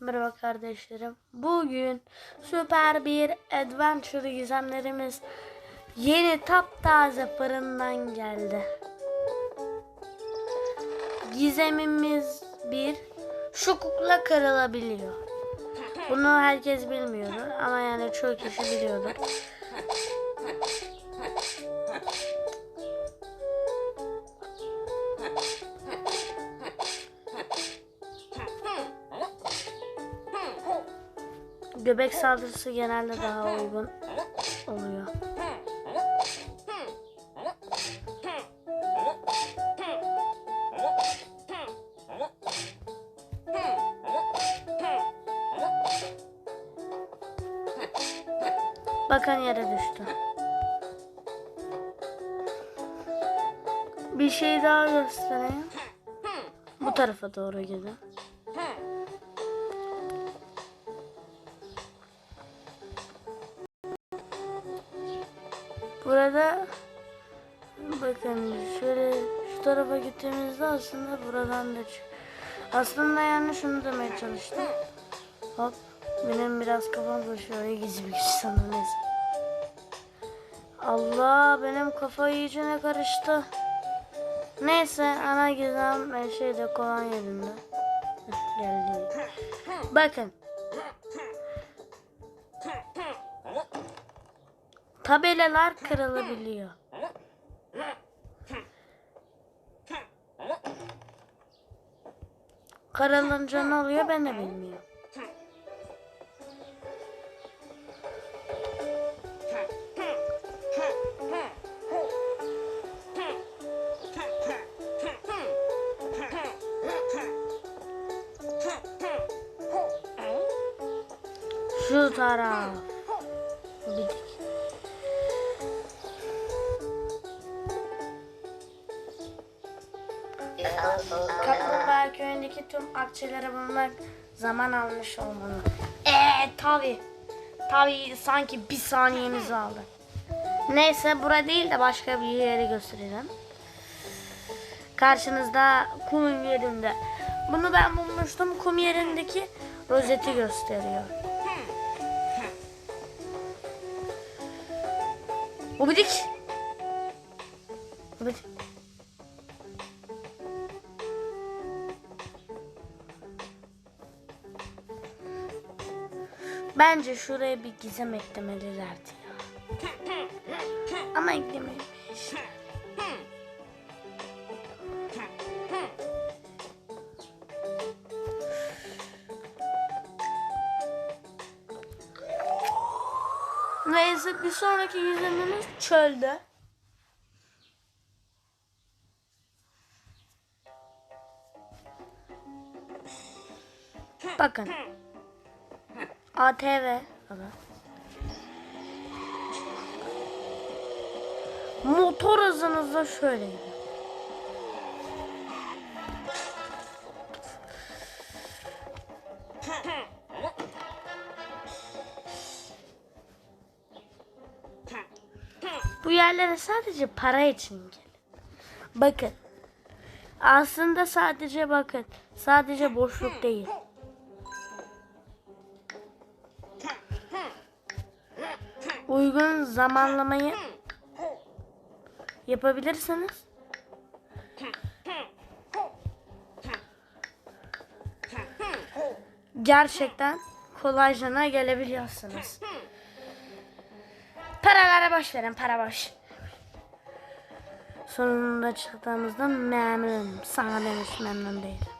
Merhaba kardeşlerim. Bugün süper bir adventure gizemlerimiz yeni taptaze fırından geldi. Gizemimiz bir şu kukla kırılabiliyor. Bunu herkes bilmiyordu ama yani çoğu kişi biliyordu. Göbek saldırısı genelde daha uygun oluyor. Bakın yere düştü. Bir şey daha göstereyim. Bu tarafa doğru gidin. Buradan da. Aslında yani şunu demeye çalıştım. Hop benim biraz kafam. İyi gizli bir kişi sanırım neyse. Allah benim kafa iyicene karıştı. Neyse ana gizem şeyde kolan yerinde. Geldi. Bakın. Tabelalar kırılabiliyor. Kırılınca ne oluyor ben de bilmiyorum. Şu taraf. Bitik. Kaplumbağa köyündeki tüm akçeleri bulmak zaman almış olmalı. Eee tabi. Tabi sanki bir saniyemizi aldı. Neyse bura değil de başka bir yeri göstereceğim. Karşınızda kum yerinde. Bunu ben bulmuştum. Kum yerindeki rozeti gösteriyor. Ubidik. Ubidik. Bence şuraya bir gizem eklemelilerdi ya. Ama eklememiş. Neyse bir sonraki gizemimiz çölde. ATV. Motor hızınızda şöyle. Bu yerlere sadece para için gelin. Bakın. Aslında sadece bakın. Sadece boşluk değil. Uygun zamanlamayı yapabilirsiniz. Gerçekten kolaycana gelebiliyorsunuz. Paralara boş verin, para boş. Sonunda çıktığımızda memnunum. Sana demiş memnun değil.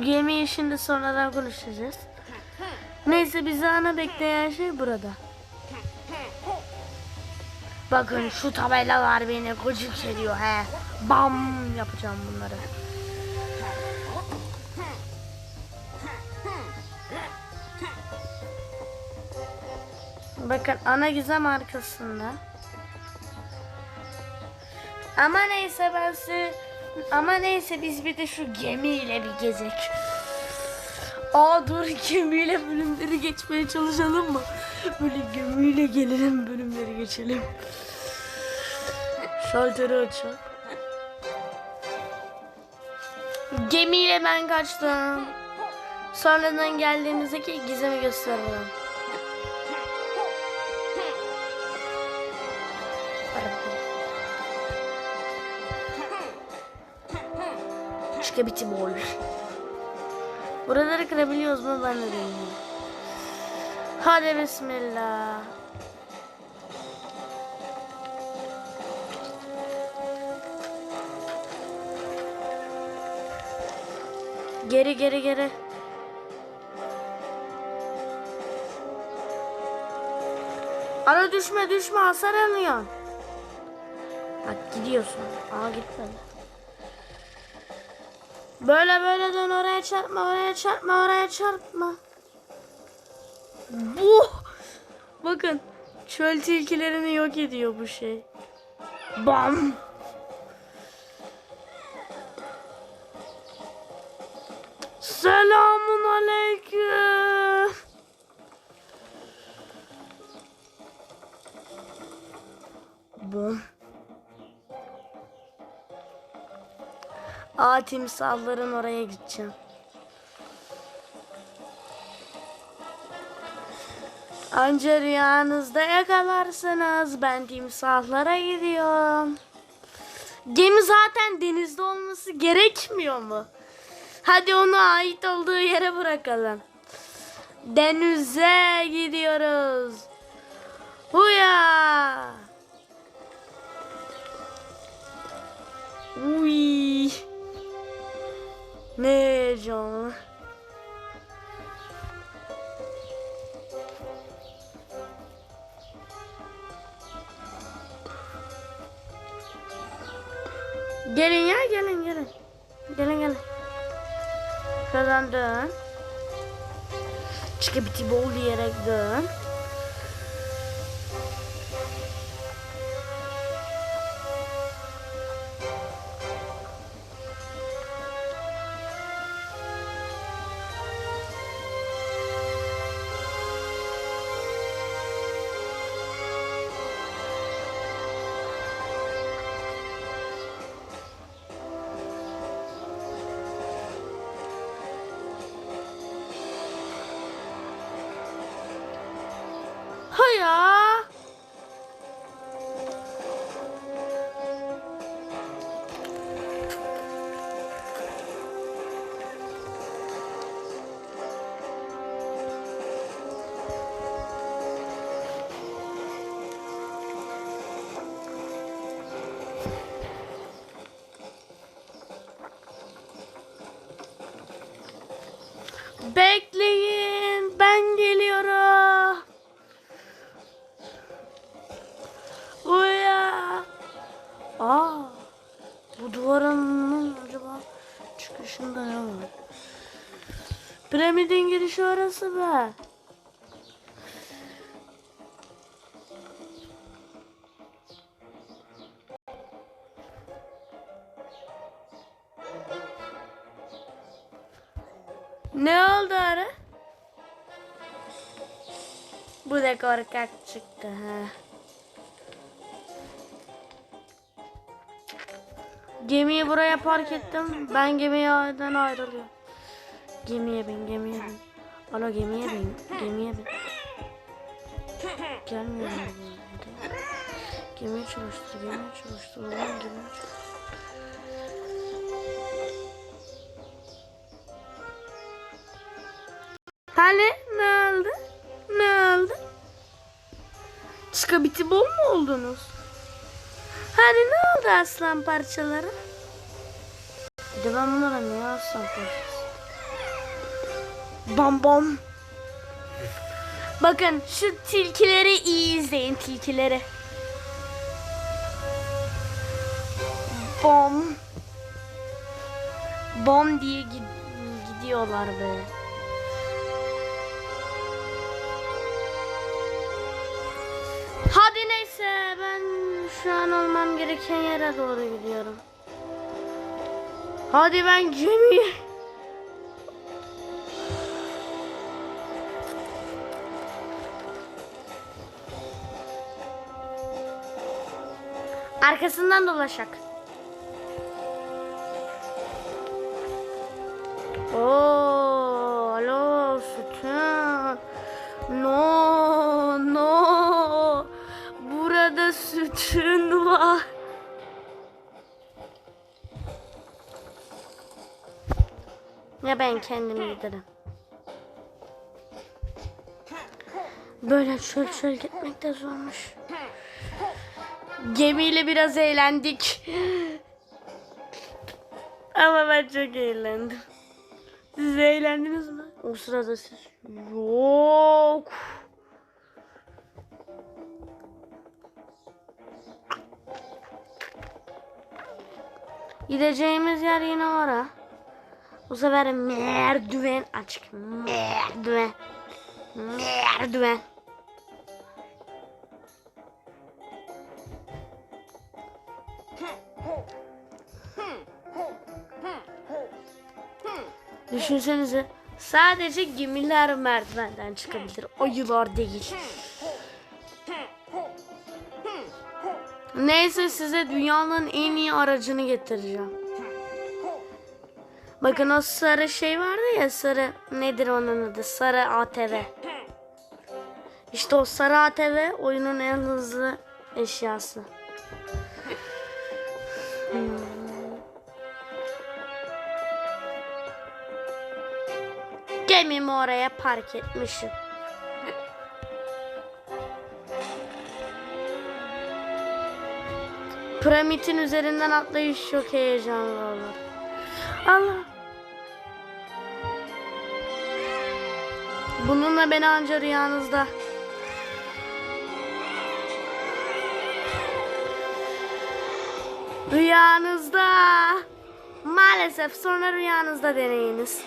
Bu gemi işini sonradan konuşacağız. Neyse bizi ana bekleyen şey burada. Bakın şu tabelalar beni gıcık ediyor he. Bam yapacağım bunları. Bakın ana gizem arkasında. Ama neyse ben size ama neyse biz bir de şu gemiyle bir gezek. Aa dur gemiyle bölümleri geçmeye çalışalım mı? Böyle gemiyle gelelim bölümleri geçelim. Şalteri açın. Gemiyle ben kaçtım. Sonradan geldiğimizdeki gizemi göstereceğim. Çıkabiti bol. Buraları kırabiliyoruz mu ben de bilmiyorum. Hadi bismillah. Geri geri geri. Ara düşme düşme hasar alıyorsun. Bak gidiyorsun. Aa gitmedi. Böyle böyle dön oraya çarpma oraya çarpma oraya çarpma. Bu. Bakın çöl tilkilerini yok ediyor bu şey. Bam. Aa timsahların oraya gideceğim. Anca rüyanızda yakalarsınız. Ben timsahlara gidiyorum. Gemi zaten denizde olması gerekmiyor mu? Hadi onu ait olduğu yere bırakalım. Denize gidiyoruz. Huya! Uy. Ne heyecanlı. Gelin ya gelin gelin. Gelin gelin. Şuradan dön. Çıkıbiti bol diyerek dön. Piramidin girişi orası be. Ne oldu ara? Bu da korkak çıktı ha. Gemiyi buraya park ettim. Ben gemiden ayrılıyorum. Gemiye bin, gemiye bin. Alo gemiye bin, gemiye bin. Gelmiyor mu bu? Gemiyi çalıştır, gemiyi çalıştır. Ulan gemiyi çalıştır. Hani ne oldu? Ne oldu? Çıkabiti bol mu oldunuz? Hani ne oldu aslan parçaları? Bir de ben bunlara niye aslan parçası? Bam bam. Bakın şu tilkileri iyi izleyin tilkileri. Bom. Bom diye gid- gidiyorlar be. Hadi neyse ben şu an olmam gereken yere doğru gidiyorum. Hadi ben gemiye. Arkasından dolaşak. Oo, alo sütun. No, no. Burada sütun var. Ya ben kendim giderim. Böyle çöl çöl gitmek de zormuş. Gemiyle biraz eğlendik. Ama ben çok eğlendim. Siz eğlendiniz mi? O sırada siz yok. Gideceğimiz yer yine ha. Bu sefer merdiven açık. Merdiven. Merdiven. Düşünsenize sadece gemiler merdivenden çıkabilir. Ayılar değil. Neyse size dünyanın en iyi aracını getireceğim. Bakın o sarı şey vardı ya sarı nedir onun adı? Sarı ATV. İşte o sarı ATV oyunun en hızlı eşyası. Gemimi oraya park etmişim. Piramidin üzerinden atlayış çok heyecanlı olur. Allah. Bununla beni anca rüyanızda. Rüyanızda. Maalesef sonra rüyanızda deneyiniz.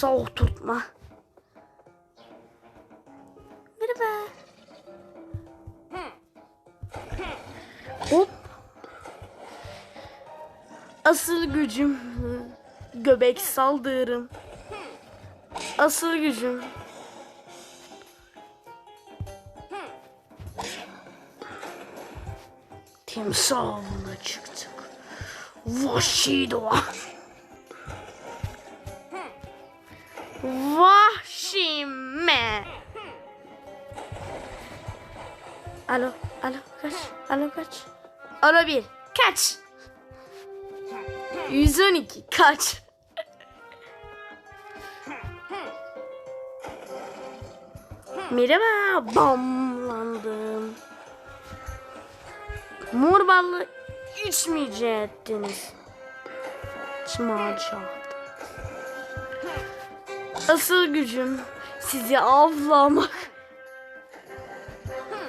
Timsah oturtma. Merhaba. Hop. Asıl gücüm göbek saldırım. Asıl gücüm timsah avına çıktık. Vahşi doğa. Vahşi me. Alo, alo kaç, alo kaç. Alo bir, kaç. 112 kaç. Merhaba, bamlandım. Mor ballı içmeyecektiniz. İçmeyecektiniz. Asıl gücüm sizi avlamak.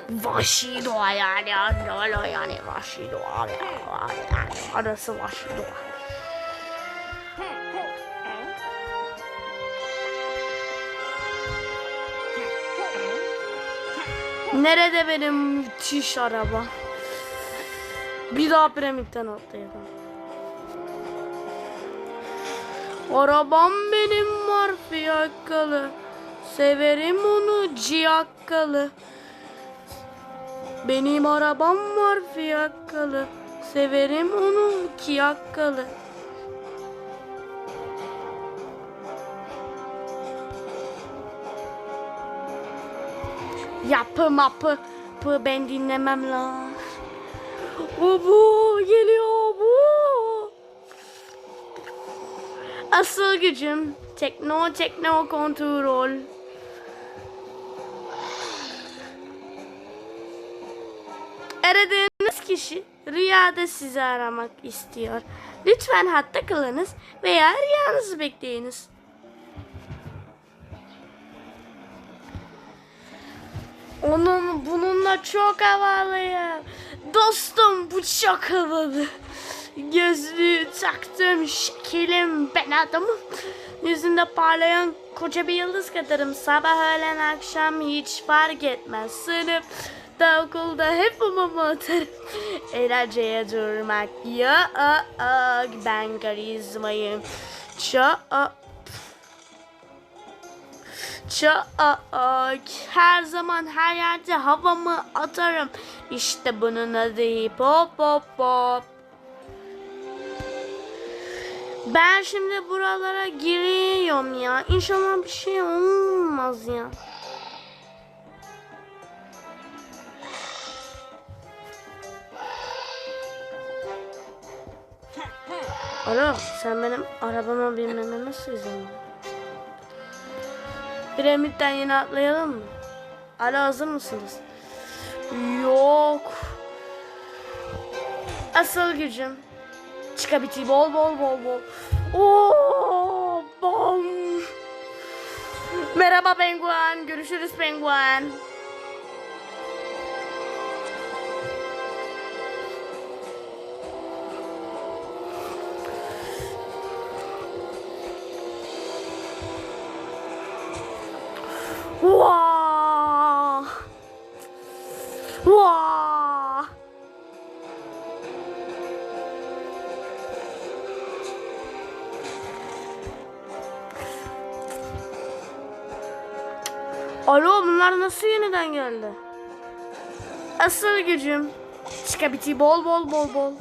Vahşi doğa yani. Yani, yani vahşi doğa. Yani arası vahşi doğa. Nerede benim müthiş araba? Bir daha piramitten atlayalım. Arabam benim var fiyakalı. Severim onu ciyakalı. Benim arabam var fiyakalı. Severim onu kiyakalı. Yapı mapı pı ben dinlemem la. O bu geliyor bu. Asıl gücüm tekno tekno kontrol. Aradığınız kişi rüyada sizi aramak istiyor. Lütfen hatta kalınız veya rüyanızı bekleyiniz. Onun bununla çok havalıyım. Dostum bu çok havalı. Gözlüğü taktım şekelim ben adamım. Yüzünde parlayan koca bir yıldız kadarım. Sabah öğlen akşam hiç fark etmez. Sınıf da okulda hep umumu atarım. Eğlenceye durmak yok. Ben karizmayım. Çok çok her zaman her yerde havamı atarım. İşte bunun adı hip hop hop hop. Ben şimdi buralara giriyorum ya. İnşallah bir şey olmaz ya. Alo sen benim arabama binmeme nasıl izin verdin? Piramitten yine atlayalım mı? Hala hazır mısınız? Yok. Asıl gücüm. Çıkabiti bol bol bol bol. Oo, bom. Merhaba penguen. Görüşürüz penguen. Yeniden geldi? Asıl gücüm. Çıkabiti bol bol bol bol.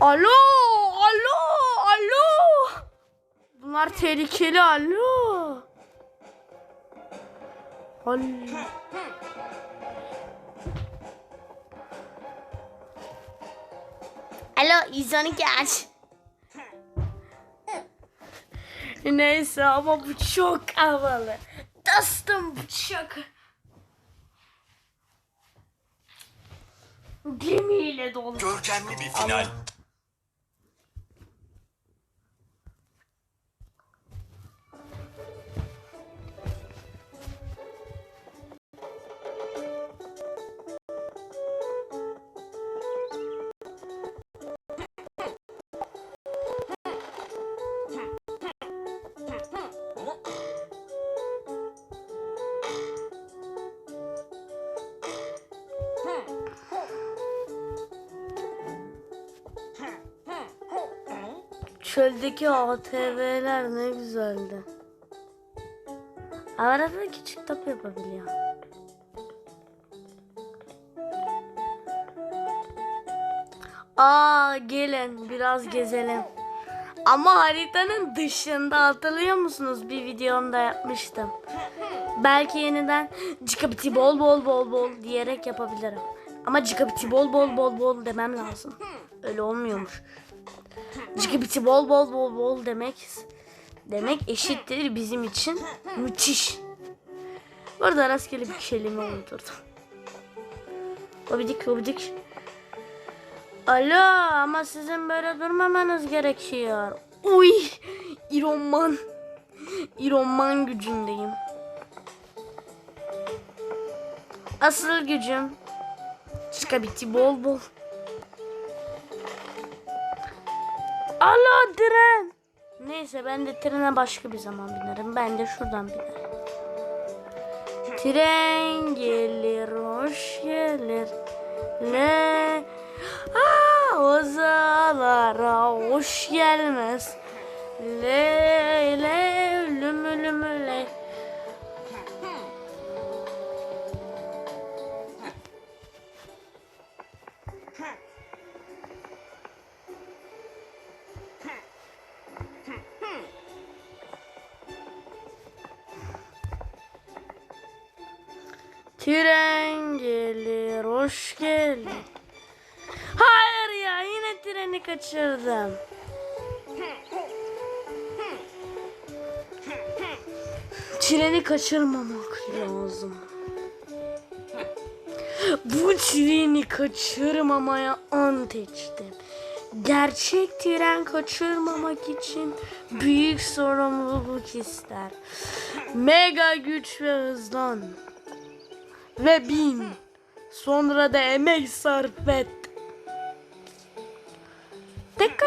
Alo, alo, alo. Bunlar tehlikeli alo. Alo. Alo, 112 aç. Neyse ama bu çok havalı. Dostum bu çok... Gemiyle dolu. Görkemli bir final. Çöldeki ATV'ler ne güzeldi. Arada küçük top yapabiliyor. Aa gelin biraz gezelim. Ama haritanın dışında hatırlıyor musunuz? Bir videomda yapmıştım. Belki yeniden cikabiti bol bol bol bol diyerek yapabilirim. Ama cikabiti bol bol bol bol demem lazım. Öyle olmuyormuş. Cikabiti bol bol bol bol demek demek eşittir bizim için müthiş. Bu arada rastgele bir kelime uydurdum. Obidik obidik. Alo ama sizin böyle durmamanız gerekiyor. Uy Iron Man. Iron Man gücündeyim. Asıl gücüm. Çıkabiti bol bol. Alo tren. Neyse ben de trene başka bir zaman binerim. Ben de şuradan binerim. Tren gelir, hoş gelir. Le Aa, ozalara hoş gelmez. Le le lümü lümü Tren gelir, hoş gelir. Hayır ya, yine treni kaçırdım. Treni kaçırmamak lazım. Bu treni kaçırmamaya ant içtim. Gerçek tren kaçırmamak için büyük sorumluluk ister. Mega güç ve hızlan. Ve bin. Sonra da emek sarf et. Tek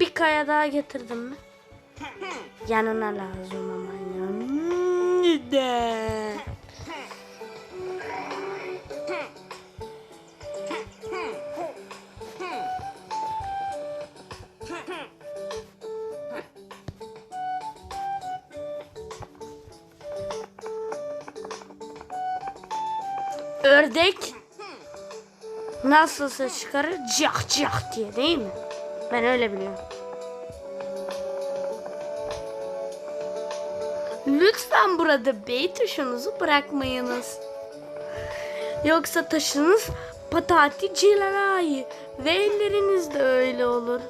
Bir kaya daha getirdim mi? Yanına lazım ama yanına. de. Ördek nasıl ses çıkarır? Cak cak diye değil mi? Ben öyle biliyorum. Lütfen burada B tuşunuzu bırakmayınız. Yoksa taşınız patati cilalayı ve elleriniz de öyle olur.